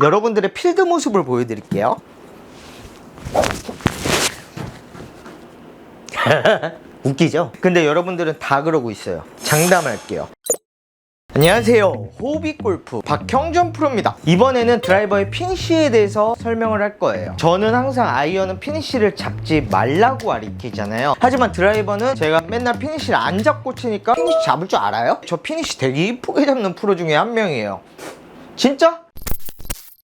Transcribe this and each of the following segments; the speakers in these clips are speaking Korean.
여러분들의 필드 모습을 보여드릴게요. 웃기죠? 근데 여러분들은 다 그러고 있어요. 장담할게요. 안녕하세요. 호비골프 박형전 프로입니다. 이번에는 드라이버의 피니쉬에 대해서 설명을 할 거예요. 저는 항상 아이언은 피니쉬를 잡지 말라고 가리키잖아요. 하지만 드라이버는 제가 맨날 피니쉬를 안 잡고 치니까 피니쉬 잡을 줄 알아요? 저 피니쉬 되게 이쁘게 잡는 프로 중에 한 명이에요. 진짜?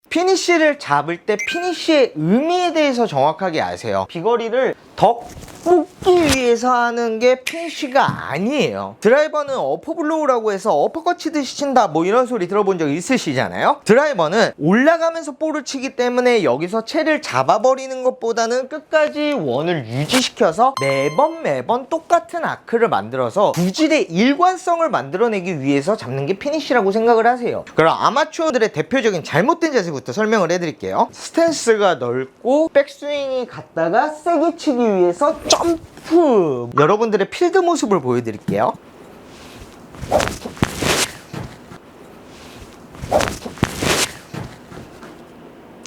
피니쉬를 잡을 때 피니쉬의 의미에 대해서 정확하게 아세요. 비거리를 더 뽑기 위해서 하는 게 피니쉬가 아니에요. 드라이버는 어퍼블로우라고 해서 어퍼컷 치듯이 친다 뭐 이런 소리 들어본 적 있으시잖아요. 드라이버는 올라가면서 볼을 치기 때문에 여기서 채를 잡아버리는 것보다는 끝까지 원을 유지시켜서 매번 매번 똑같은 아크를 만들어서 구질의 일관성을 만들어내기 위해서 잡는 게 피니쉬라고 생각을 하세요. 그럼 아마추어들의 대표적인 잘못된 자세부터 설명을 해드릴게요. 스탠스가 넓고 백스윙이 갔다가 세게 치기 위해서 점프. 여러분들의 필드 모습을 보여드릴게요.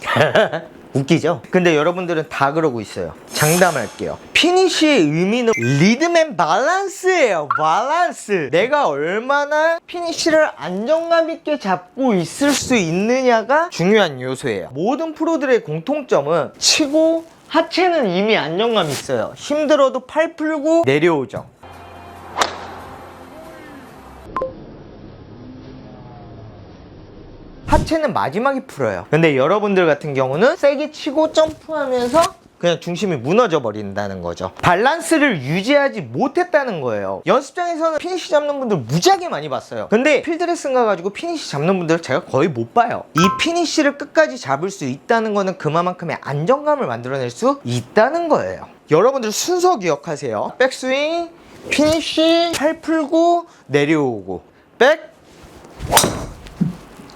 웃기죠? 근데 여러분들은 다 그러고 있어요. 장담할게요. 피니쉬의 의미는 리듬 앤 밸런스예요. 밸런스. 내가 얼마나 피니쉬를 안정감 있게 잡고 있을 수 있느냐가 중요한 요소예요. 모든 프로들의 공통점은 치고 하체는 이미 안정감 있어요. 힘들어도 팔 풀고 내려오죠. 하체는 마지막에 풀어요. 근데 여러분들 같은 경우는 세게 치고 점프하면서 그냥 중심이 무너져 버린다는 거죠. 밸런스를 유지하지 못했다는 거예요. 연습장에서는 피니쉬 잡는 분들 무지하게 많이 봤어요. 근데 필드레슨 가가지고 피니쉬 잡는 분들 제가 거의 못 봐요. 이 피니쉬를 끝까지 잡을 수 있다는 거는 그만큼의 안정감을 만들어낼 수 있다는 거예요. 여러분들 순서 기억하세요. 백스윙, 피니쉬, 팔 풀고 내려오고 백,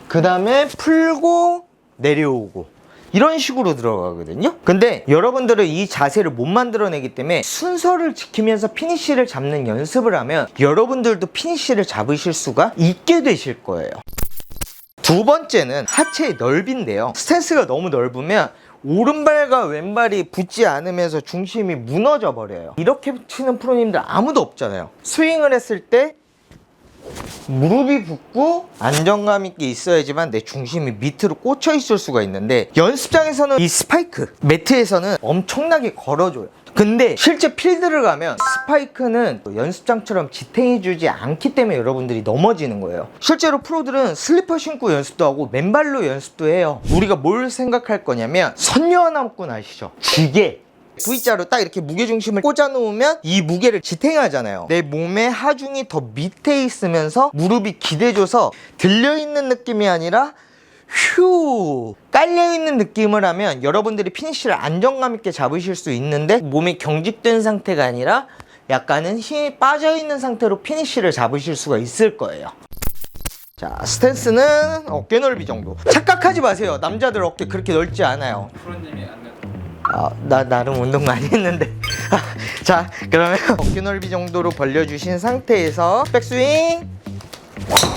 그 다음에 풀고 내려오고 이런 식으로 들어가거든요. 근데 여러분들은 이 자세를 못 만들어내기 때문에 순서를 지키면서 피니쉬를 잡는 연습을 하면 여러분들도 피니쉬를 잡으실 수가 있게 되실 거예요. 두 번째는 하체의 넓이인데요. 스탠스가 너무 넓으면 오른발과 왼발이 붙지 않으면서 중심이 무너져 버려요. 이렇게 치는 프로님들 아무도 없잖아요. 스윙을 했을 때 무릎이 붙고 안정감 있게 있어야지만 내 중심이 밑으로 꽂혀 있을 수가 있는데 연습장에서는 이 스파이크 매트에서는 엄청나게 걸어줘요. 근데 실제 필드를 가면 스파이크는 연습장처럼 지탱해 주지 않기 때문에 여러분들이 넘어지는 거예요. 실제로 프로들은 슬리퍼 신고 연습도 하고 맨발로 연습도 해요. 우리가 뭘 생각할 거냐면 선녀나무꾼 아시죠? 지게 V자로 딱 이렇게 무게중심을 꽂아 놓으면 이 무게를 지탱하잖아요. 내 몸의 하중이 더 밑에 있으면서 무릎이 기대줘서 들려있는 느낌이 아니라 휴 깔려있는 느낌을 하면 여러분들이 피니쉬를 안정감 있게 잡으실 수 있는데 몸이 경직된 상태가 아니라 약간은 힘이 빠져있는 상태로 피니쉬를 잡으실 수가 있을 거예요. 자, 스탠스는 어깨 넓이 정도. 착각하지 마세요. 남자들 어깨 그렇게 넓지 않아요. 프로님이 안 아, 나 나름 운동 많이 했는데. 자, 그러면 어깨 넓이 정도로 벌려주신 상태에서 백스윙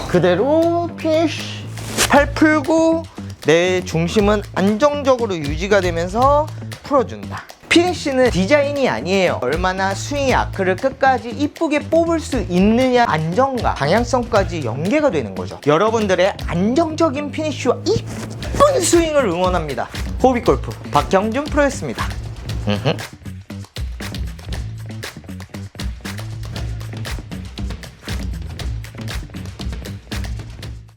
그대로 피니쉬 팔 풀고 내 중심은 안정적으로 유지가 되면서 풀어준다. 피니쉬는 디자인이 아니에요. 얼마나 스윙의 아크를 끝까지 이쁘게 뽑을 수 있느냐 안정감, 방향성까지 연계가 되는 거죠. 여러분들의 안정적인 피니쉬와 이쁜 스윙을 응원합니다. 호비골프 박경준 프로였습니다.